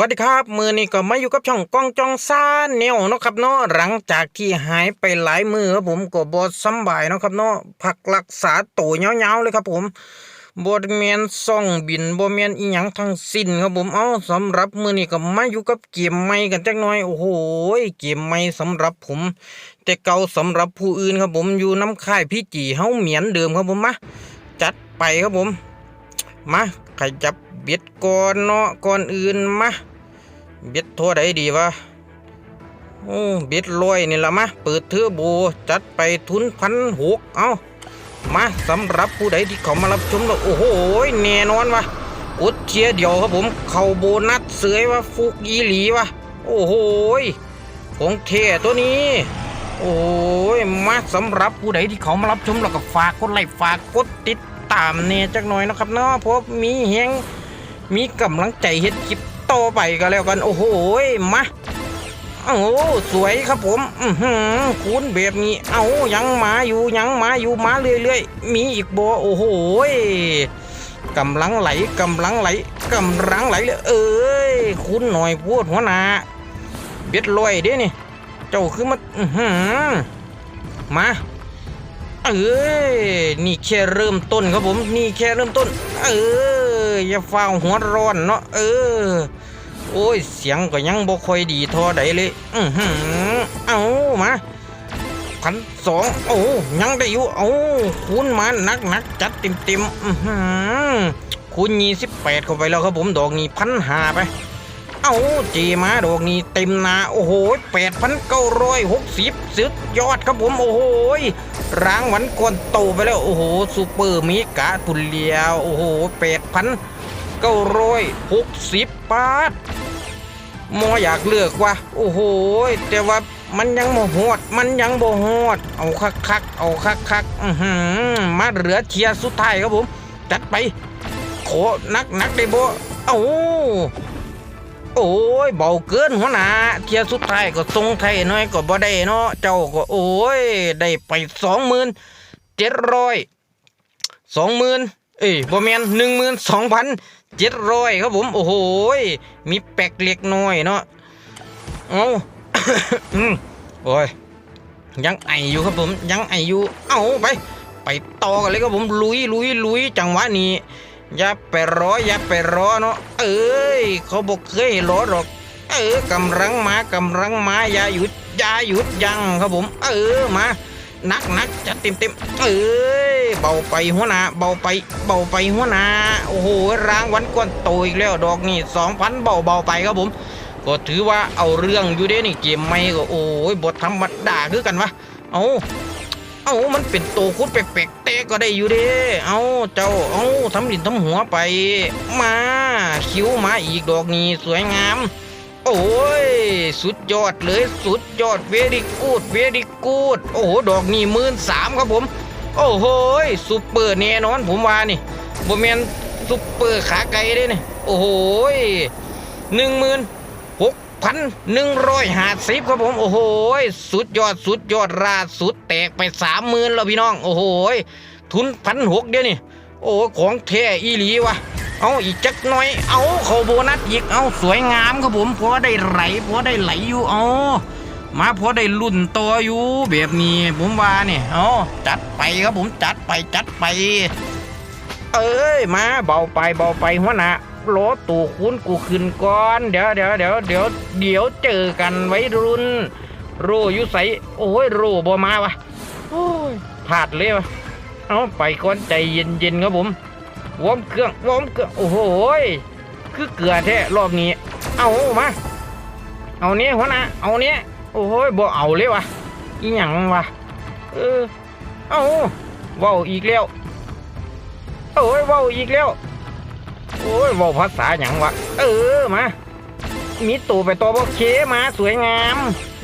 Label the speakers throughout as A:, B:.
A: วัสดีครับ มือนี้ก็มาอยู่กับช่องกล้องจองซาเนียวเนาะครับเนาะหลังจากที่หายไปหลายมือครับผมก็บอสำบายเนาะครับเนาะพักรักษาตัวยาๆเลยครับผมบอดเมียนซ่องบินบอเมียนอีหยังทั้งสิ้นครับผมเอาสำหรับมือนี้ก็มาอยู่กับเกมใหม่กันจักหน่อยโอ้โหเกมใหม่สำหรับผม แต่เก่าสำหรับผู้อื่นครับผมอยู่น้ำค่ายพี่จีเฮาเหมียนเดิมครับผมมาจัดไปครับผม มาขยับเบ็ดก่อนเนาะก่อนอื่นมาเบ็ดโทรใดดีวะโอ้เบ็ดลอยนี่ละมาเปิดเทือร์โบจัดไปทุนพันหกเอามาสำหรับผู้ใดที่เขามารับชมแล้วโอ้โหแน่นอนวะกดเชียร์เดียวครับผม เข้าโบนัสเสยวะฟุกอีหลีวะโอ้โหของเทตัวนี้ โอ้ยมาสำหรับผู้ใดที่เขามารับชมแล้วก็ฝากกดไลค์ฝากกดติด ตามเนี่ยจักหน่อยนะครับเนาะพราะมีแฮงมีกำลังใจเฮ็ดคลิปต่อไปก็แล้วกัน โอ้โหมาโอ้โสวยครับผม อือหือคูณแบบนี้ เอายังมาอยู่ยังมาอยู่มาเรื่อยๆ มีอีกบ่โอ้โหกำลังไหลกำลังไหลกำลังไหลเลยเอ้ยคุณหน่อยพูดหัวหน้าเบ็ดลอยเด้นี่ เจ้าคือมาอื้อหือมา เอ้ยนี่แค่เริ่มต้นครับผม นี่แค่เริ่มต้น เอออย่าฟ้าวหัวร้อนเนาะเออ โอ้ย เสียงก็ยังบ่ค่อยดีเทอใดเลยอือหือเอามาพันสองโอ้ยังได้อยู่เอาคูณมาหนักหนักจัดเต็มเต็มอือหือคูณยี่สิบแปดเข้าไปแล้วครับผมดอกนี้พันหาไป เอาเจมาดอกนี้เต็มนาโอ้โหแปดพันเก้าร้อยหกสิบสุดยอดครับผมโอ้โหรางวัลก่อนโตไปแล้วโอ้โหซูเปอร์มิกาตุนเลียวโอ้โหแปดพันเก้าร้อยหกสิบบาทมออยากเลือกว่าโอ้โหแต่ว่ามันยังโมโหดมันยังโมโหดเอาคักคักเอาคักคักอือหือมาเหลือเทียร์สุดท้ายครับผม จัดไป โขนักนักได้บ่เอ้า โอ้ยเบาเกินหัวหนาเทียสุดท้ายก็ทรงไทยน้อยก็บ่ได้เนาะเจ้าก็โอ้ย ได้ไปสองหมื่นเจ็ดร้อยสองหมื่นเอ้ยบ่แมนหนึ่งหมื่นสองพันเจ็ดร้อยครับผม โอ้โหยมีแปลกเล็กน้อยเนาะเอาโอ้ยยังไออยู่ครับผมยังไออยู่ เอาไป ไปต่อกันเลยครับผมลุยลุยลุยจังหวะนี้ อย่าไปรออย่าไปรอเนาะเอ้ยเขาบอกเคยรอหรอกเออกำลังมากำลังมาอย่าหยุดอย่าหยุดยังครับผม เออมาหนักนักจัดเต็มเต็มเอ้ยเบาไปหัวหน้าเบาไปเบาไปหัวหน้าโอ้โหรางวัลก้อนโตอีกแล้วดอกนี่สองพันเบาเบาๆไปครับผม ก็ถือว่าเอาเรื่องอยู่เด้นี่เกมไม่ก็โอ้ยบทธรรมดาคือกันวะเอา เอามันเป็นโตคุดแปลกๆแต่ก็ได้อยู่เด้เอาเจ้าเอาทำดินทำหัวไป มาคิ้วมาอีกดอกนี้สวยงาม โอ้ย สุดยอดเลยสุดยอดเวดีกูดเวดีกูดโอ้โหดอกนี้หมื่นสามครับผม โอ้โหซุปเปอร์แน่นอนผมว่านี่บ่แมนซุปเปอร์ขาไก่เด้นี่โอ้โหหนึ่งหมื่นหก พันหนึ่งร้อยห้าสิบครับผม โอ้โห สุดยอดสุดยอดราสุดแตกไปสามหมื่นแล้วพี่น้อง โอ้โห ทุนพันหกเดียวนี่ โอ้ของแท้อีหลีวะเอาอีกจักหน่อย เอาเขาโบนัสอีก เอาสวยงามครับผมพอได้ไหลพอได้ไหลอยู่ เอามาพอได้ลุ่นตัวอยู่แบบนี้ผมว่าเนี่ยเอาจัดไปครับผมจัดไปจัดไป เอ้ยมาเบาไปเบาไปหัวหน้า โลตู่คุณกูขึ้นก่อน เดี๋ยวเดี๋ยวเดี๋ยวเดี๋ยวเดี๋ยวเจอกันไว้รุ่น โรอยุใสโอ้ยโรบ่มาวะโอ้ยพลาดเลยวะเอาไปก่อนใจเย็นๆครับผมวอมเครื่องวอมเครื่องโอ้โหยคือเกลือแท้รอบนี้ เอามาเอาเนี้ยหัวหน้าเอาเนี้ยโอ้โหยบ่เอาเลยวะอีหยังวะเออเอาว้าอีกแล้วโอ้ยว้าวอีกแล้ว โอ้ยเว้าภาษาหยังวะ เออมามีตัวไปตัวบอเคมาสวยงาม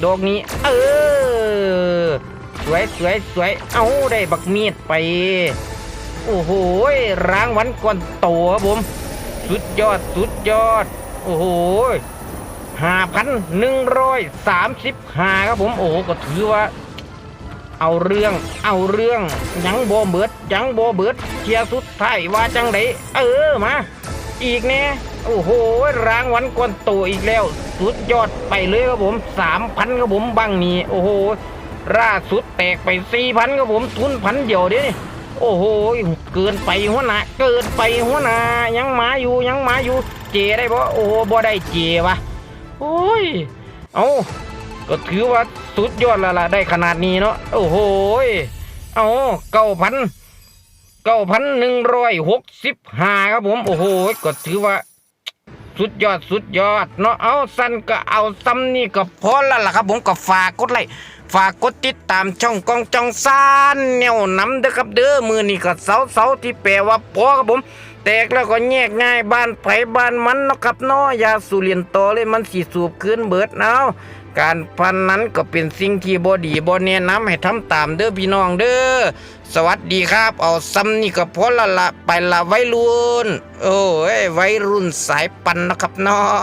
A: ดอกนี้ เออ สวยสวยสวยเอาได้บักมีดไป โอ้โหยรางวัลก่อนโตครับผม สุดยอดสุดยอด โอ้โหห้าพันหนึ่งร้อยสามสิบห้าครับผม โอ้โหก็ถือว่า เอาเรื่อง เอาเรื่องยังโบเบิดยังโบเบิดเชียร์สุดท้ายว่าจังไดเออมา อีกแน่โอ้โหรางวัลก้อนโตอีกแล้ว สุดยอดไปเลยครับผมสามพันครับผมบังนี้โอ้โหล่าสุดแตกไปสี่พันครับผมทุนพันเดียวเด้นี่โอ้โห เกินไปหัวหน้าเกินไปหัวหน้ายังมาอยู่ยังมาอยู่ เจได้บ่โอ้โหบ่ได้เจวะโอ้ย เอา ก็ถือว่าสุดยอดแล้วล่ะได้ขนาดนี้เนาะโอ้โหเอาเก้าพันเก้าพันหนึ่งร้อยหกสิบห้าครับผม โอ้โหก็ถือว่า สุดยอดสุดยอดเนาะเอาสั้นก็เอาซ้ำนี่ก็พอแล้วล่ะครับ ผมก็ฝากกดไลค์ฝากกดติดตามช่องกองจองซานแนวน้ำเด้อครับเด้อมือนี่ก็เสาเสาที่แปลว่าพอครับผม แตกแล้วก็แยกง่ายบ้านไผบ้านมันเนาะครับเนาะอยาสูเรียนต่อเลยมันสิสูบคืนเบิดเอา การพันนั้นก็เป็นสิ่งที่บ่ดีบ่แนะนำให้ทำตามเด้อพี่น้องเด้อสวัสดีครับ เอาซ้ำนี่ก็พอละละไปละไวรุ่น โอ้ยวัยรุ่นสายปันนะครับเนาะ